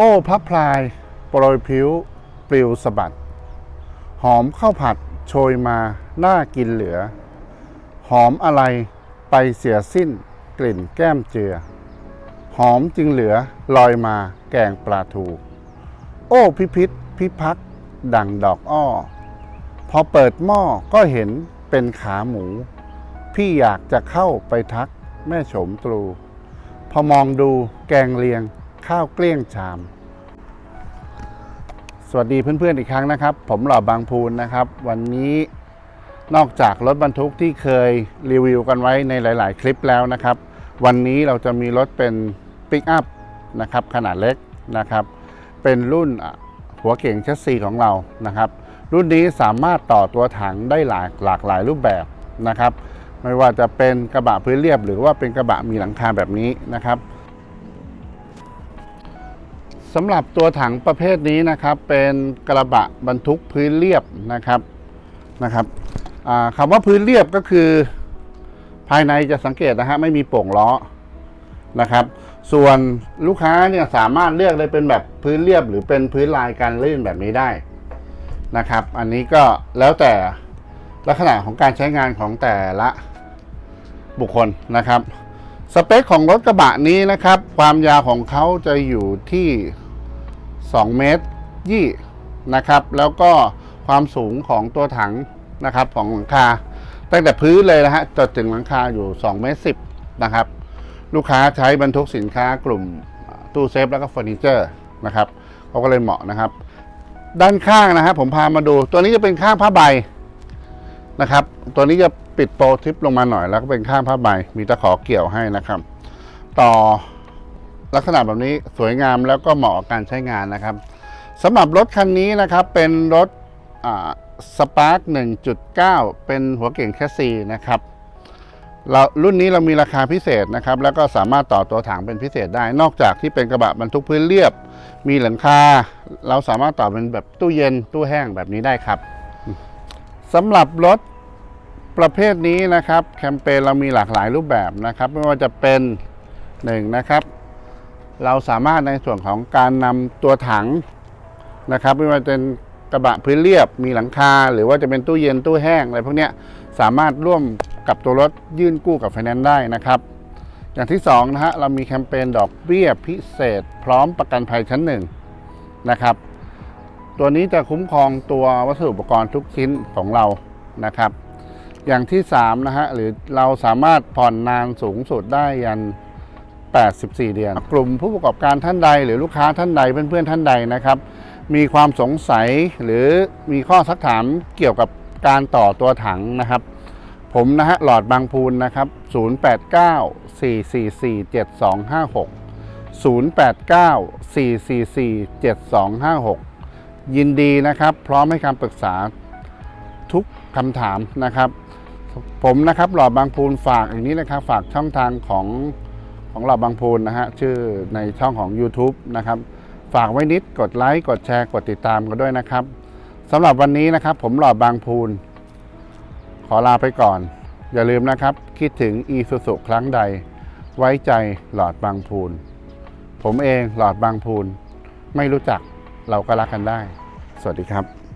โอ้พระพลายโปรยผิวปลิวสะบัด หอมข้าวผัดโชยมาน่ากินเหลือ หอมอะไรไปเสียสิ้นกลิ่นแก้มเจือ หอมจึงเหลือลอยมาแกงปลาทู โอ้พิพิษพิพักดังดอกอ้อ พอเปิดหม้อก็เห็นเป็นขาหมู พี่อยากจะเข้าไปทักแม่โฉมตรู พอมองดูแกงเลียง ข้าวเกลี้ยงชาม สวัสดีเพื่อนๆอีกครั้งนะครับ ผมหล่อบางพูนนะครับ วันนี้นอกจากรถบรรทุกที่เคยรีวิวกันไว้ในหลาย ๆ คลิปแล้วนะครับ วันนี้เราจะมีรถเป็นปิกอัพนะครับขนาดเล็กนะครับ เป็นรุ่นหัวเก่งแชสซีของเรานะครับ รุ่นนี้สามารถต่อตัวถังได้หลากหลากหลายรูปแบบนะครับ ไม่ว่าจะเป็นกระบะพื้นเรียบ หรือว่าเป็นกระบะมีหลังคาแบบนี้นะครับ สำหรับตัวถังประเภทนี้นะครับ เป็นกระบะบรรทุกพื้นเรียบนะครับนะครับคำว่าพื้นเรียบก็คือ ภายในจะสังเกตนะฮะไม่มีโป่งล้อนะครับ ส่วนลูกค้าเนี่ยสามารถเลือกเลยเป็นแบบพื้นเรียบหรือเป็นพื้นลายการลื่นแบบนี้ได้นะครับ อันนี้ก็แล้วแต่ลักษณะของการใช้งานของแต่ละบุคคลนะครับ สเปคของรถกระบะนี้นะครับ ความยาวของเขาจะอยู่ที่ 2 เมตรยี่นะครับ แล้วก็ความสูงของตัวถังนะครับของหลังคา ตั้งแต่พื้นเลยนะฮะจนถึงหลังคาอยู่2เมตรสินะครับ ลูกค้าใช้บรรทุกสินค้ากลุ่มตู้เซฟแล้วก็เฟอร์นิเจอร์นะครับเขาก็เลยเหมาะนะครับ ด้านข้างนะครับผมพามาดู ตัวนี้จะเป็นข้างผ้าใบนะครับ ตัวนี้จะปิดโปรทิปลงมาหน่อยแล้วก็เป็นข้างผ้าใบ มีตะขอเกี่ยวให้นะครับ ต่อ ลักษณะแบบนี้สวยงามแล้วก็เหมาะกับการใช้งานนะครับสำหรับรถคันนี้นะครับเป็นรถสปาร์ก1.9 เป็นหัวเก่งแคสซีนะครับเรารุ่นนี้เรามีราคาพิเศษนะครับ แล้วก็สามารถต่อตัวถังเป็นพิเศษได้ นอกจากที่เป็นกระบะบรรทุกพื้นเรียบ มีหลังคา เราสามารถต่อเป็นแบบตู้เย็นตู้แห้งแบบนี้ได้ครับสำหรับรถประเภทนี้นะครับ แคมเปญเรามีหลากหลายรูปแบบนะครับ ไม่ว่าจะเป็นหนึ่งนะครับ เราสามารถในส่วนของการนำตัวถังนะครับไม่ว่าจะเป็นกระบะพื้นเรียบมีหลังคา หรือว่าจะเป็นตู้เย็นตู้แห้งอะไรพวกนี้สามารถร่วมกับตัวรถยื่นกู้กับไฟแนนซ์ได้นะครับอย่างที่2นะฮะเรามีแคมเปญดอกเบี้ยพิเศษ พร้อมประกันภัยชั้นหนึ่งนะครับ ตัวนี้จะคุ้มครองตัววัสดุอุปกรณ์ทุกชิ้นของเรานะครับ อย่างที่3นะฮะหรือเราสามารถผ่อนนานสูงสุดได้ยัน 84 เดือน กลุ่มผู้ประกอบการท่านใด หรือลูกค้าท่านใดเพื่อนๆท่านใดนะครับ มีความสงสัยหรือมีข้อสักถามเกี่ยวกับการต่อตัวถังนะครับ ผมนะฮะหลอดบางพูนนะครับ 089 444 7256 089 444 7256 ยินดีนะครับ พร้อมให้คำปรึกษาทุกคำถามนะครับ ผมนะครับหลอดบางพูนฝากอย่างนี้นะครับ ฝากช่องทางของ ของหลอดบางพูนนะฮะ ชื่อในช่องของ YouTube นะครับ ฝากไว้นิดกดไลค์กดแชร์กดติดตามกันด้วยนะครับสำหรับวันนี้นะครับ ผมหลอดบางพูน ขอลาไปก่อน อย่าลืมนะครับ คิดถึงอีสุสุครั้งใด ไว้ใจหลอดบางพูน ผมเองหลอดบางพูน ไม่รู้จักเราก็รักกันได้ สวัสดีครับ